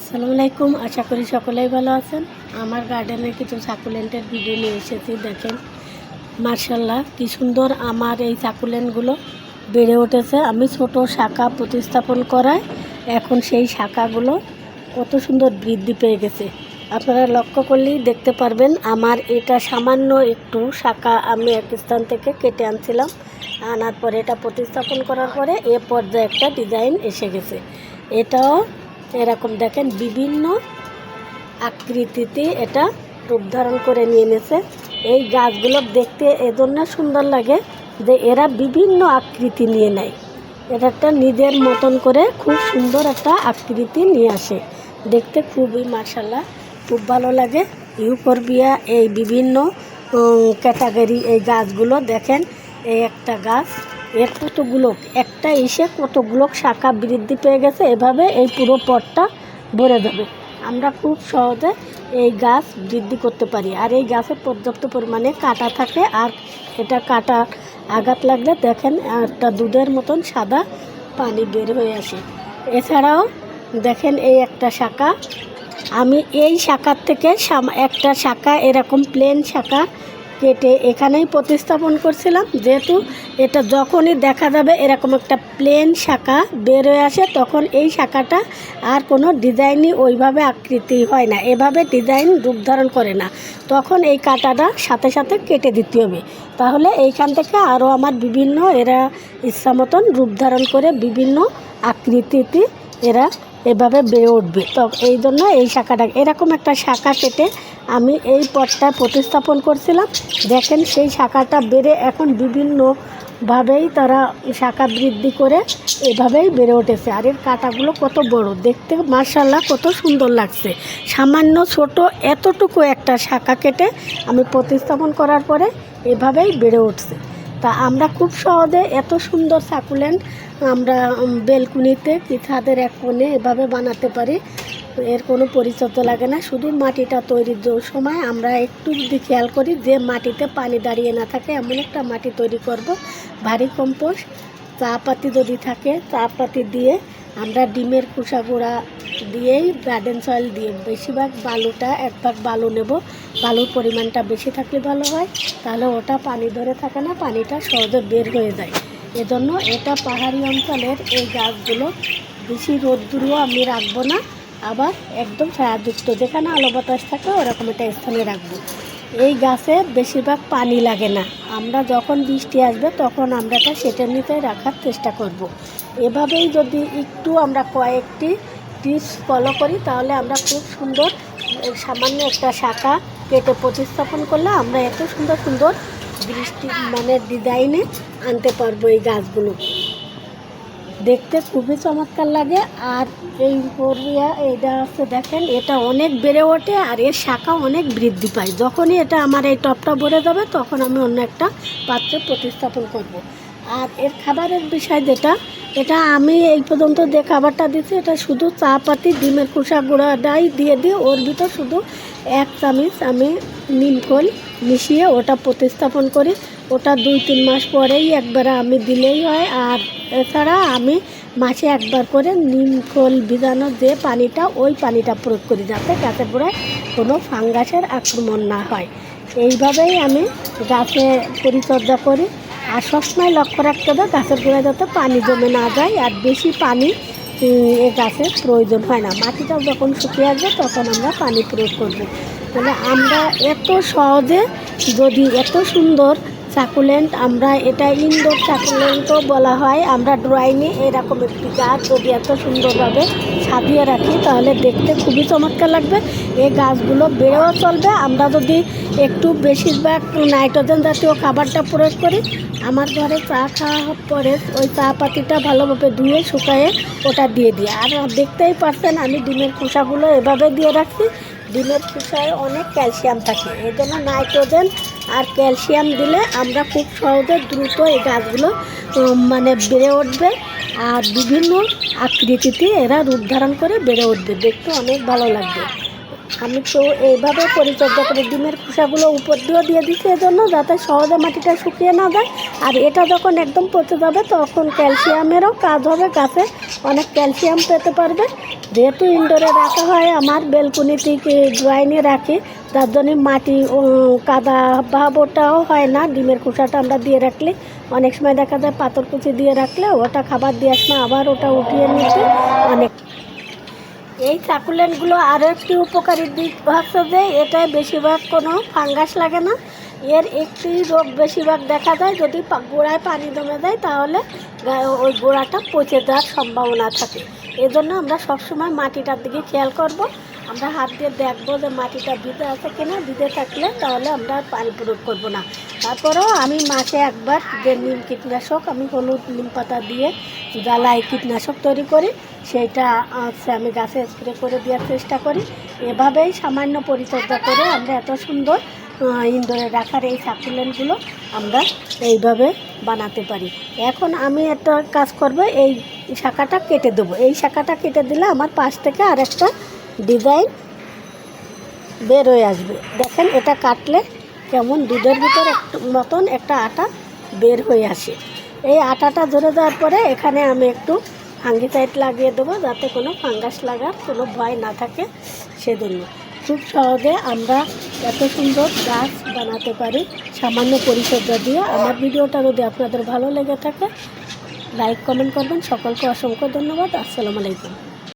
আসসালামু আলাইকুম। আশা করি সকলেই ভালো আছেন। আমার গার্ডেনে কিছু সাকুলেন্টের ভিডিও নিয়ে এসেছি, দেখেন। মার্শাল্লাহ কি সুন্দর আমার এই সাকুলেন্টগুলো বেড়ে উঠেছে। আমি ছোট শাখা প্রতিস্থাপন করায় এখন সেই শাখাগুলো কত সুন্দর বৃদ্ধি পেয়ে গেছে। আপনারা লক্ষ্য করলেই দেখতে পারবেন, আমার এটা সামান্য একটু শাখা আমি এক স্থান থেকে কেটে আনছিলাম। আনার পরে এটা প্রতিস্থাপন করার পরে এ পর্যায়ে একটা ডিজাইন এসে গেছে। এটাও এরকম দেখেন বিভিন্ন আকৃতিতে এটা রূপ ধারণ করে নিয়ে নিয়েছে এই গাছগুলো দেখতে এজন্য সুন্দর লাগে যে এরা বিভিন্ন আকৃতি নিয়ে নেয়। এটা একটা নিজের মতন করে খুব সুন্দর একটা আকৃতি নিয়ে আসে। দেখতে খুবই মার্শাল্লাহ খুব ভালো লাগে। ইউফোরবিয়া, এই বিভিন্ন ক্যাটাগরি এই গাছগুলো দেখেন, এই একটা গাছ। এর কতগুলো? একটা এসে কতগুলো শাখা বৃদ্ধি পেয়ে গেছে? এভাবে এই পুরো পটটা ভরে যাবে। আমরা খুব সহজে এই গাছ বৃদ্ধি করতে পারি। আর এই গাছে পর্যাপ্ত পরিমাণে কাটা থাকে। আর এটা কাটা আঘাত লাগলে দেখেন একটা দুধের মতন সাদা পানি বের হয়ে আসে। এছাড়াও দেখেন এই একটা শাখা। আমি এই শাখার থেকে একটা শাখা এরকম প্লেন শাখা কেটে এখানেই প্রতিস্থাপন করছিলাম। যেহেতু এটা যখনই দেখা যাবে এরকম একটা প্লেন শাখা বের হয়ে আসে, তখন এই শাখাটা আর কোনো ডিজাইনই ওইভাবে আকৃতি হয় না। এভাবে ডিজাইন রূপ ধারণ করে না। তখন এই কাঁটাটা সাথে সাথে কেটে দিতে হবে। তাহলে এইখান থেকে আরও আমার বিভিন্ন এরা ইচ্ছা মতন রূপ ধারণ করে বিভিন্ন আকৃতিতে এরা এভাবে বেড়ে উঠবে। তো এই জন্য এই শাখাটা, এরকম একটা শাখা কেটে আমি এই পটটায় প্রতিস্থাপন করছিলাম। দেখেন সেই শাখাটা বেড়ে এখন বিভিন্নভাবেই তারা শাখা বৃদ্ধি করে এভাবেই বেড়ে উঠেছে। আর এর কাঁটাগুলো কত বড়, দেখতে মার্শাল্লাহ কত সুন্দর লাগছে। সামান্য ছোট এতটুকু একটা শাখা কেটে আমি প্রতিস্থাপন করার পরে এভাবেই বেড়ে উঠছে। তা আমরা খুব সহজে এত সুন্দর সাকুলেন্ট আমরা বেলকুনিতে কি ছাদের এক কোণে এভাবে বানাতে পারি। এর কোনো পরিচর্যা লাগে না। শুধু মাটিটা তৈরির সময় আমরা একটু যদি খেয়াল করি যে মাটিতে পানি দাঁড়িয়ে না থাকে, এমন একটা মাটি তৈরি করব। ভারী কম্পোস্ট, চা পাতি যদি থাকে, চা পাতি দিয়ে আমরা ডিমের খোসা গুঁড়া দিয়েই গার্ডেন সয়েল দিয়ে বেশিরভাগ বালুটা এক ভাগ বালু নেব। বালুর পরিমাণটা বেশি থাকলে ভালো হয়, তাহলে ওটা পানি ধরে থাকে না, পানিটা সহজে বের হয়ে যায়। এজন্য এটা পাহাড়ি অঞ্চলের এই গাছগুলো বেশি রোদ্দুরও আমি রাখব না। আবার একদম ছায়াযুক্ত। যেখানে আলো বাতাস থাকে, ওরকম একটা স্থানে রাখব। এই গাছে বেশিরভাগ পানি লাগে না। আমরা যখন বৃষ্টি আসবে, তখন আমরা এটা সেটের নিচে রাখার চেষ্টা করব। এভাবেই যদি একটু আমরা কয়েকটি টিপস ফলো করি, তাহলে আমরা খুব সুন্দর সামান্য একটা শাখা কেটে প্রতিস্থাপন করলে আমরা এত সুন্দর সুন্দর বৃষ্টি মানে ডিজাইনে আনতে পারব এই গাছগুলো। দেখতে খুবই চমৎকার লাগে আর এই ফোরবিয়া এটা হচ্ছে দেখেন, এটা অনেক বেড়ে ওঠে আর এর শাখা অনেক বৃদ্ধি পায় যখনই এটা আমার এই টপটা ভরে যাবে, তখন আমি অন্য একটা পাত্রে প্রতিস্থাপন করব। আর এর খাবারের বিষয় যেটা, এটা আমি এই পর্যন্ত যে খাবারটা দিচ্ছি এটা শুধু চা পাতি, ডিমের খোসা গুঁড়াটাই দিয়ে দিই, ওর ভিতর শুধু এক চামচ আমি নিমখোল মিশিয়ে ওটা প্রতিস্থাপন করি। ওটা দুই, তিন মাস পরেই একবার আমি দিলেই হয়। আর এছাড়া আমি মাসে একবার করে নিমখোল ভিজানো যে পানিটা, ওই পানিটা প্রয়োগ করি যাতে গাছের গোড়ায় কোনো ফাঙ্গাসের আক্রমণ না হয়। এইভাবেই আমি গাছে পরিচর্যা করি। আর সবসময় লক্ষ্য রাখতে হবে গাছের গোড়ায় যাতে পানি জমে না যায়। আর বেশি পানি এ গাছের প্রয়োজন হয় না। মাটিটা যখন শুকিয়ে আসবে তখন আমরা পানি প্রয়োগ করব। তাহলে আমরা এত সহজে যদি এত সুন্দর সাকুলেন্ট, আমরা এটা ইনডোর সাকুলেন্টও বলা হয়। আমরা ড্রয়িংয়ে এরকম একটি গাছ, যদি এত সুন্দরভাবে সাজিয়ে রাখি, তাহলে দেখতে খুবই চমৎকার লাগবে। এই গাছগুলো বেড়েও চলবে। আমরা যদি একটু বেশিরভাগ নাইট্রোজেন জাতীয় খাবারটা প্রয়োগ করি, আমার ঘরে চা খাওয়া পরে ওই চা পাতিটা ভালোভাবে ধুয়ে, শুকায়ে ওটা দিয়ে দিই। আর দেখতেই পারছেন, আমি ডিমের খোসাগুলো এভাবে দিয়ে রাখছি। ডিমের খোসায় অনেক ক্যালসিয়াম থাকে। এই জন্য নাইট্রোজেন আর ক্যালসিয়াম দিলে আমরা খুব সহজে দ্রুত এই গাছগুলো মানে বেড়ে উঠবে আর বিভিন্ন আকৃতিতে এরা রূপ ধারণ করে বেড়ে উঠবে। দেখতে অনেক ভালো লাগবে। আমি তো এইভাবে পরিচর্যা করে ডিমের খোসাগুলো উপর দিয়েও দিয়ে দিচ্ছি এজন্য যাতে সহজে মাটিটা শুকিয়ে না যায়। আর এটা যখন একদম পচে যাবে তখন ক্যালসিয়ামেরও কাজ হবে গাছে। অনেক ক্যালসিয়াম পেতে পারবে। যেহেতু ইনডোরে রাখা হয়, আমার বেলকুনিতে ড্রয়িংয়ে রাখি। তার জন্য মাটি কাদা ভাব ওটাও হয় না, ডিমের খোসাটা আমরা দিয়ে রাখলে। অনেক সময় দেখা যায় পাথর কুচি দিয়ে রাখলে ওটা খাবার দিয়ে সময় আবার ওটা উঠিয়ে নিতে অনেক। এই সাকুলেন্টগুলো আরও একটি উপকারী দিক হচ্ছে যে, এটায় বেশিরভাগ কোনো ফাঙ্গাস লাগে না। এর একটি রোগ বেশিরভাগ দেখা যায়, যদি গোড়ায় পানি জমে যায়, তাহলে ওই গোড়াটা পচে যাওয়ার সম্ভাবনা থাকে। এজন্য আমরা সবসময় মাটিটার দিকে খেয়াল করব। আমরা হাত দিয়ে দেখব যে মাটিটা ভিজে আছে কিনা। ভিজে থাকলে তাহলে আমরা পানি প্রয়োগ করব না। তারপরেও আমি মাসে একবার যে নিম কীটনাশক, আমি হলুদ নিম পাতা দিয়ে জ্বালায় কীটনাশক তৈরি করি। সেইটা হচ্ছে আমি গাছে স্প্রে করে দেওয়ার চেষ্টা করি। এভাবেই সামান্য পরিচর্যা করে আমরা এত সুন্দর ইনডোরে রাখার এই সাকুলেন্টগুলো আমরা এইভাবে বানাতে পারি। এখন আমি একটা কাজ করব, এই শাখাটা কেটে দেবো। এই শাখাটা কেটে দিলে আমার পাশ থেকে আর একটা ডিজাইন বের হয়ে আসবে। দেখেন, এটা কাটলে কেমন দুধের ভিতর মতন একটা আটা বের হয়ে আসে। এই আটাটা ধরে দেওয়ার পরে এখানে আমি একটু ফাঙ্গিসাইড লাগিয়ে দেবো, যাতে কোনো ফাঙ্গাস লাগার কোনো ভয় না থাকে সেজন্য। খুব সহজে আমরা এত সুন্দর গাছ বানাতে পারি। সামান্য পরিচর্যা দিয়ে। আমার ভিডিওটা যদি আপনাদের ভালো লেগে থাকে লাইক কমেন্ট করবেন। সকলকে অসংখ্য ধন্যবাদ। আসসালামু আলাইকুম।